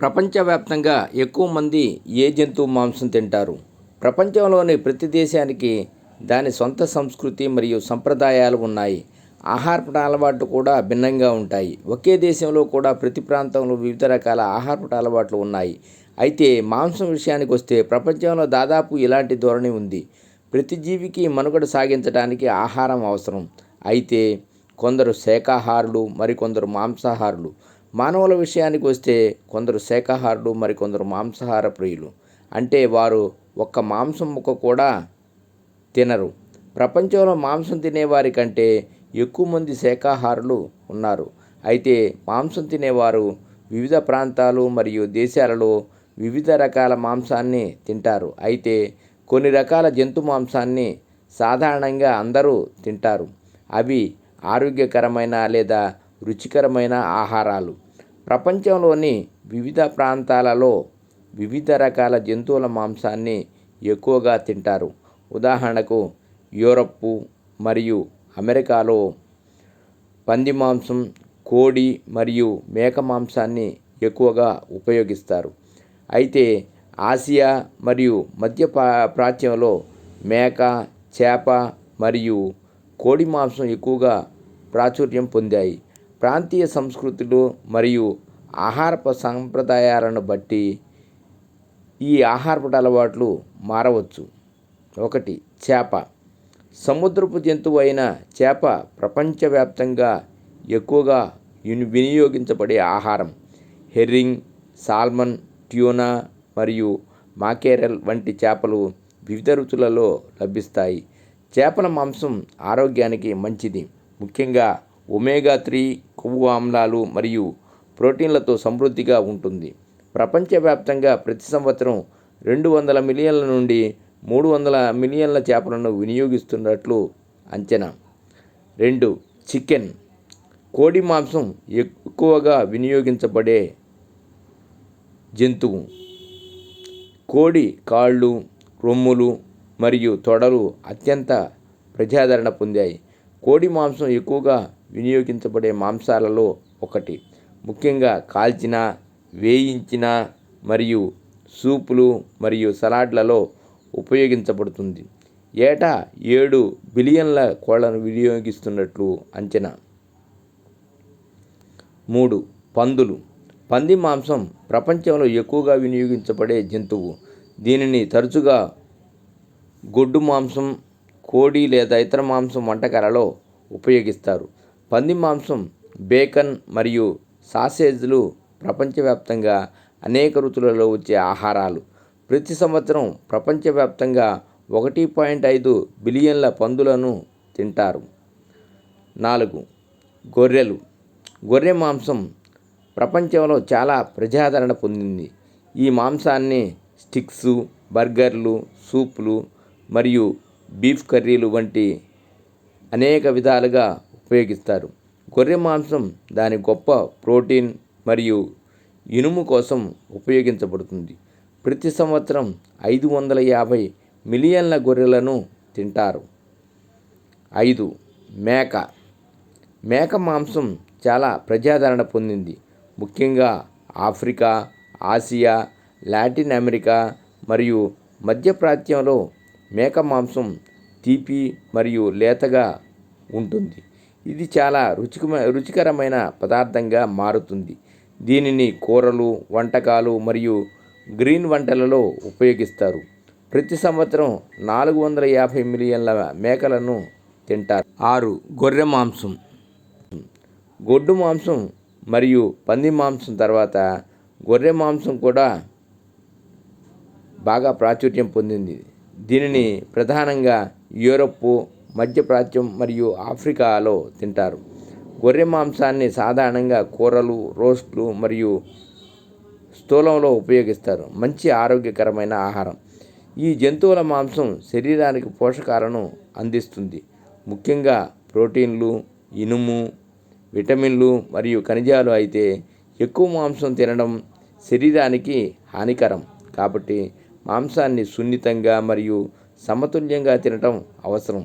ప్రపంచవ్యాప్తంగా ఎక్కువ మంది ఏ జంతువు మాంసం తింటారు? ప్రపంచంలోని ప్రతి దేశానికి దాని సొంత సంస్కృతి మరియు సంప్రదాయాలు ఉన్నాయి. ఆహారపట అలవాట్లు కూడా భిన్నంగా ఉంటాయి. ఒకే దేశంలో కూడా ప్రతి ప్రాంతంలో వివిధ రకాల ఆహారపు అలవాట్లు ఉన్నాయి. అయితే మాంసం విషయానికి వస్తే ప్రపంచంలో దాదాపు ఇలాంటి ధోరణి ఉంది. ప్రతి జీవికి మనుగడ సాగించడానికి ఆహారం అవసరం. అయితే కొందరు శాకాహారులు మరికొందరు మాంసాహారులు. మానవుల విషయానికి వస్తే కొందరు శాకాహారులు మరికొందరు మాంసాహార ప్రియులు. అంటే వారు ఒక్క మాంసం ముక్క కూడా తినరు. ప్రపంచంలో మాంసం తినేవారి కంటే ఎక్కువ మంది శాఖాహారులు ఉన్నారు. అయితే మాంసం తినేవారు వివిధ ప్రాంతాలు మరియు దేశాలలో వివిధ రకాల మాంసాన్ని తింటారు. అయితే కొన్ని రకాల జంతు మాంసాన్ని సాధారణంగా అందరూ తింటారు. అవి ఆరోగ్యకరమైన లేదా రుచికరమైన ఆహారాలు. ప్రపంచంలోని వివిధ ప్రాంతాలలో వివిధ రకాల జంతువుల మాంసాన్ని ఎక్కువగా తింటారు. ఉదాహరణకు యూరప్ మరియు అమెరికాలో పంది మాంసం కోడి మరియు మేక మాంసాన్ని ఎక్కువగా ఉపయోగిస్తారు. అయితే ఆసియా మరియు మధ్య ప్రాచ్యంలో మేక చేప మరియు కోడి మాంసం ఎక్కువగా ప్రాచుర్యం పొందాయి. ప్రాంతీయ సంస్కృతులు మరియు ఆహారపు సంప్రదాయాలను బట్టి ఈ ఆహారపు అలవాట్లు మారవచ్చు. ఒకటి చేప. సముద్రపు జంతువు అయిన చేప ప్రపంచవ్యాప్తంగా ఎక్కువగా వినియోగించబడే ఆహారం. హెర్రింగ్ సాల్మన్ ట్యూనా మరియు మాకేరల్ వంటి చేపలు వివిధ రుచులలో లభిస్తాయి. చేపల మాంసం ఆరోగ్యానికి మంచిది. ముఖ్యంగా ఒమేగా త్రీ కొవ్వు ఆమ్లాలు మరియు ప్రోటీన్లతో సమృద్ధిగా ఉంటుంది. ప్రపంచవ్యాప్తంగా ప్రతి సంవత్సరం రెండు వందల మిలియన్ల నుండి మూడు వందల మిలియన్ల చేపలను వినియోగిస్తున్నట్లు అంచనా. రెండు చికెన్. కోడి మాంసం ఎక్కువగా వినియోగించబడే జంతువు. కోడి కాళ్ళు రొమ్ములు మరియు తొడలు అత్యంత ప్రజాదరణ పొందాయి. కోడి మాంసం ఎక్కువగా వినియోగించబడే మాంసాలలో ఒకటి. ముఖ్యంగా కాల్చిన వేయించిన మరియు సూపులు మరియు సలాడ్లలో ఉపయోగించబడుతుంది. ఏటా ఏడు బిలియన్ల కోళ్ళను వినియోగిస్తున్నట్లు అంచనా. మూడు. పందులు. పంది మాంసం ప్రపంచంలో ఎక్కువగా వినియోగించబడే జంతువు. దీనిని తరచుగా గొడ్డు మాంసం కోడి లేదా ఇతర మాంసం వంటకాలలో ఉపయోగిస్తారు. పంది మాంసం బేకన్ మరియు సాసేజ్లు ప్రపంచవ్యాప్తంగా అనేక రుచులలో వచ్చే ఆహారాలు. ప్రతి సంవత్సరం ప్రపంచవ్యాప్తంగా ఒకటి పాయింట్ ఐదు బిలియన్ల పందులను తింటారు. నాలుగు గొర్రెలు. గొర్రె మాంసం ప్రపంచంలో చాలా ప్రజాదరణ పొందింది. ఈ మాంసాన్ని స్టిక్స్ బర్గర్లు సూపులు మరియు బీఫ్ కర్రీలు వంటి అనేక విధాలుగా ఉపయోగిస్తారు. గొర్రె మాంసం దాని గొప్ప ప్రోటీన్ మరియు ఇనుము కోసం ఉపయోగించబడుతుంది. ప్రతి సంవత్సరం ఐదు వందల యాభై మిలియన్ల గొర్రెలను తింటారు. ఐదు. మేక. మేక మాంసం చాలా ప్రజాదరణ పొందింది. ముఖ్యంగా ఆఫ్రికా ఆసియా లాటిన్ అమెరికా మరియు మధ్యప్రాచ్యంలో మేక మాంసం తీపి మరియు లేతగా ఉంటుంది. ఇది చాలా రుచికమ రుచికరమైన పదార్థంగా మారుతుంది. దీనిని కూరలు వంటకాలు మరియు గ్రీన్ వంటలలో ఉపయోగిస్తారు. ప్రతి సంవత్సరం నాలుగు వందల యాభై మిలియన్ల మేకలను తింటారు. ఆరు గొర్రె మాంసం. గొడ్డు మాంసం మరియు పంది మాంసం తర్వాత గొర్రె మాంసం కూడా బాగా ప్రాచుర్యం పొందింది. దీనిని ప్రధానంగా యూరప్ మధ్యప్రాచ్యం మరియు ఆఫ్రికాలో తింటారు. గొర్రె మాంసాన్ని సాధారణంగా కూరలు రోస్ట్లు మరియు స్థూలంలో ఉపయోగిస్తారు. మంచి ఆరోగ్యకరమైన ఆహారం. ఈ జంతువుల మాంసం శరీరానికి పోషకాలను అందిస్తుంది. ముఖ్యంగా ప్రోటీన్లు ఇనుము విటమిన్లు మరియు ఖనిజాలు అయితే ఎక్కువ మాంసం తినడం శరీరానికి హానికరం. కాబట్టి మాంసాన్ని సున్నితంగా మరియు సమతుల్యంగా తినటం అవసరం.